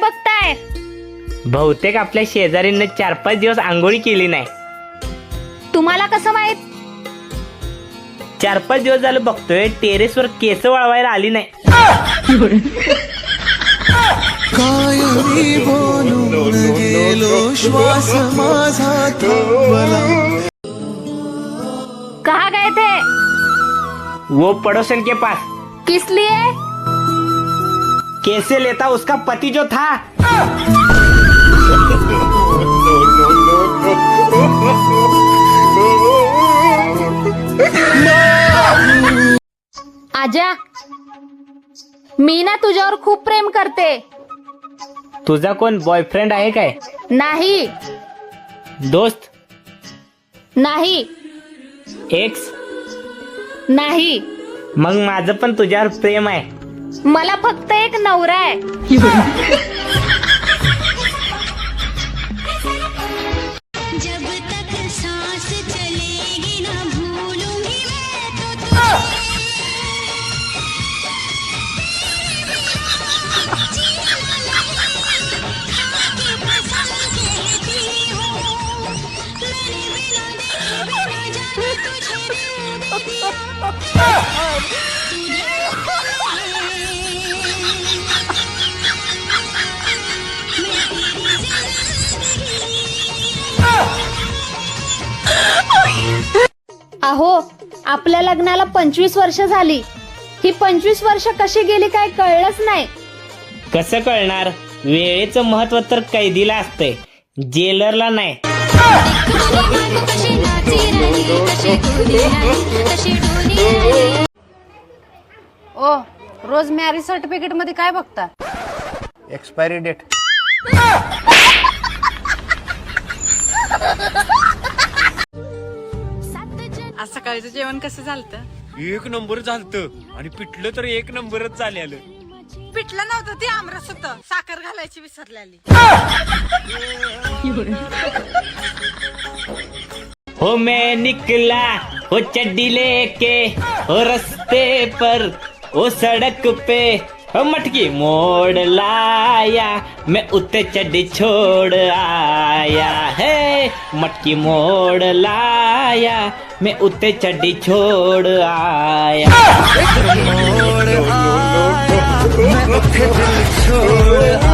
बघताय? बहुतेक आपल्या शेजारीनं चार पाच दिवस आंघोळी केली नाही. तुम्हाला कसं माहीत? चार पाच दिवस झालं बघतोय टेरेसवर केस वळवायला आली नाही. कायमी बोलून गेलो श्वास माझा थांबला कहा गए थे वो पड़ोसन के पास किस लिए कैसे लेता उसका पति जो था? आजा मी ना तुझ्यावर खूप प्रेम करते. तुझा कोण बॉयफ्रेंड आहे काय? नाही. दोस्त? नाही. एक्स नाही. मग माझं पण तुझ्यावर प्रेम आहे. मला फक्त एक नवरा आहे. जब अहो आपल्या लग्नाला पंचवीस वर्ष झाली. ही पंचवीस वर्ष कशी गेली काय कळलंच नाही. कसं कळणार? वेळेचं महत्त्व तर कैदीला असतंय. जेलरला नाही. ओ रोज मॅरेज सर्टिफिकेटमध्ये काय बघता? एक्सपायरी डेट सकाळचं जेवण कसं झालं एक नंबर झालत. आणि पिठलं तर एक नंबरच झालेलं. पिठलं नव्हतं ते आमरस होतं. साखर घालायची विसरलेली. हो मैं निकला हो चड्डी लेके हो रस्ते पर ओ सड़क पे। हो मटकी मोड़ लाया मैं उत्ते चड्डी छोड़ आया। है मटकी मोड़ लाया मैं उत्ते चड्डी छोड़ आया। मोड़ आया मैं उत्ते छोड़ आया।